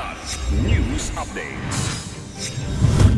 Kilat News Updates.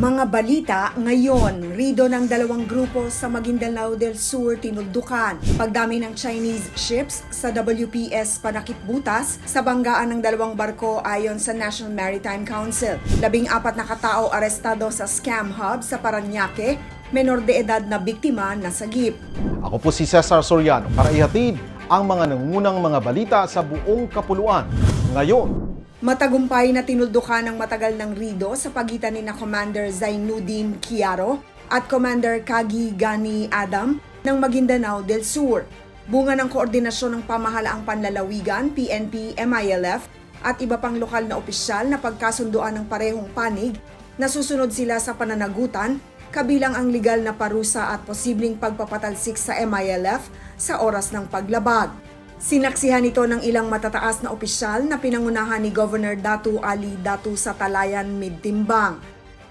Mga balita ngayon, rido ng dalawang grupo sa Maguindanao del Sur tinuldukan. Pagdami ng Chinese ships sa WPS Panakip Butas sa banggaan ng dalawang barko ayon sa National Maritime Council. Labing apat na katao arestado sa scam hub sa Paranaque, menor de edad na biktima na sagip. Ako po si Cesar Soriano para ihatid ang mga nangungunang mga balita sa buong kapuluan. Ngayon, Matagumpay na tinuldukan ng matagal ng rido sa pagitan ni na Commander Zainuddin Kiaro at Commander Kagi Gani Adam ng Maguindanao del Sur. Bunga ng koordinasyon ng pamahalaang panlalawigan, PNP, MILF at iba pang lokal na opisyal na pagkasunduan ng parehong panig na susunod sila sa pananagutan kabilang ang legal na parusa at posibleng pagpapatalsik sa MILF sa oras ng paglabag. Sinaksihan ito ng ilang matataas na opisyal na pinangunahan ni Governor Datu Ali Datu sa Talayan Midtimbang.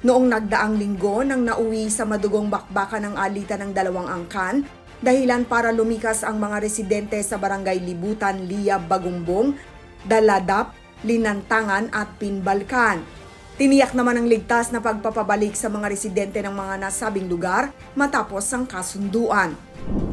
Noong nagdaang linggo nang nauwi sa madugong bakbakan ng alitan ng dalawang angkan, dahilan para lumikas ang mga residente sa barangay Libutan, Liya, Bagumbong, Daladap, Linantangan at Pinbalkan. Tiniyak naman ang ligtas na pagpapabalik sa mga residente ng mga nasabing lugar matapos ang kasunduan.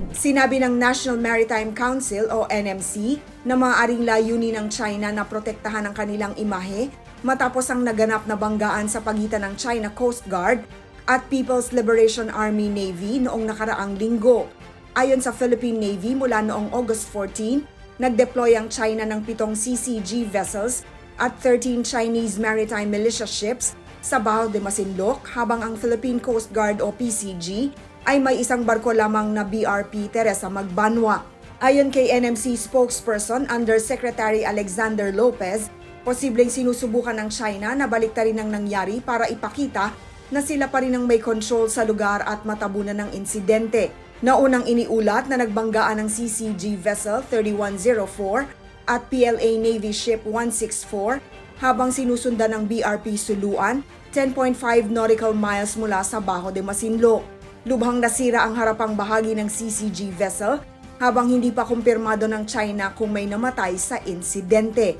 Sinabi ng National Maritime Council o NMC na maaaring layunin ng China na protektahan ang kanilang imahe matapos ang naganap na banggaan sa pagitan ng China Coast Guard at People's Liberation Army Navy noong nakaraang linggo. Ayon sa Philippine Navy mula noong August 14, nag-deploy ang China ng pitong CCG vessels at 13 Chinese maritime militia ships sa Baho de Masinloc habang ang Philippine Coast Guard o PCG ay may isang barko lamang na BRP Teresa Magbanwa. Ayon kay NMC spokesperson Undersecretary Alexander Lopez, posibleng sinusubukan ng China na baliktarin ang nangyari para ipakita na sila pa rin ang may control sa lugar at matabunan ng insidente. Naunang iniulat na nagbanggaan ng CCG vessel 3104 at PLA Navy Ship 164 habang sinusundan ng BRP Suluan 10.5 nautical miles mula sa Baho de Masinloc. Lubhang nasira ang harapang bahagi ng CCG vessel habang hindi pa kumpirmado ng China kung may namatay sa insidente.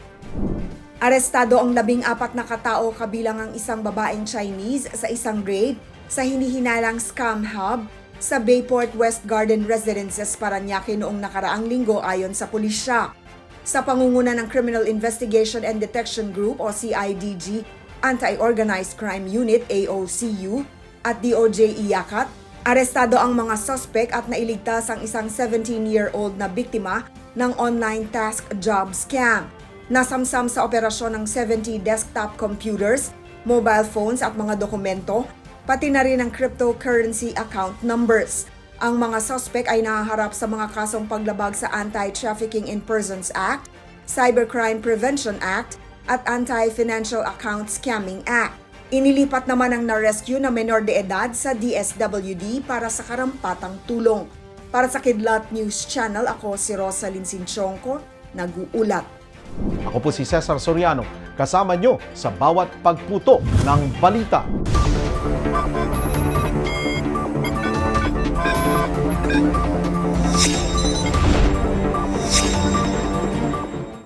Arestado ang labing apat na katao kabilang ang isang babaeng Chinese sa isang raid sa hinihinalang scam hub sa Bayport West Garden Residences, Paranaque noong nakaraang linggo ayon sa pulisya. Sa pangunguna ng Criminal Investigation and Detection Group o CIDG, Anti-Organized Crime Unit AOCU at DOJ Iyakat, arestado ang mga suspect at nailigtas ang isang 17-year-old na biktima ng online task job scam. Nasamsam sa operasyon ng 70 desktop computers, mobile phones at mga dokumento, pati na rin ang cryptocurrency account numbers. Ang mga suspect ay nahaharap sa mga kasong paglabag sa Anti-Trafficking in Persons Act, Cybercrime Prevention Act, at Anti-Financial Account Scamming Act. Inilipat naman ang na-rescue na menor de edad sa DSWD para sa karampatang tulong. Para sa Kidlat News Channel, ako si Rosalyn Sinchonko, nag-uulat. ako po si Cesar Soriano, kasama nyo sa bawat pagputo ng balita. Thank you.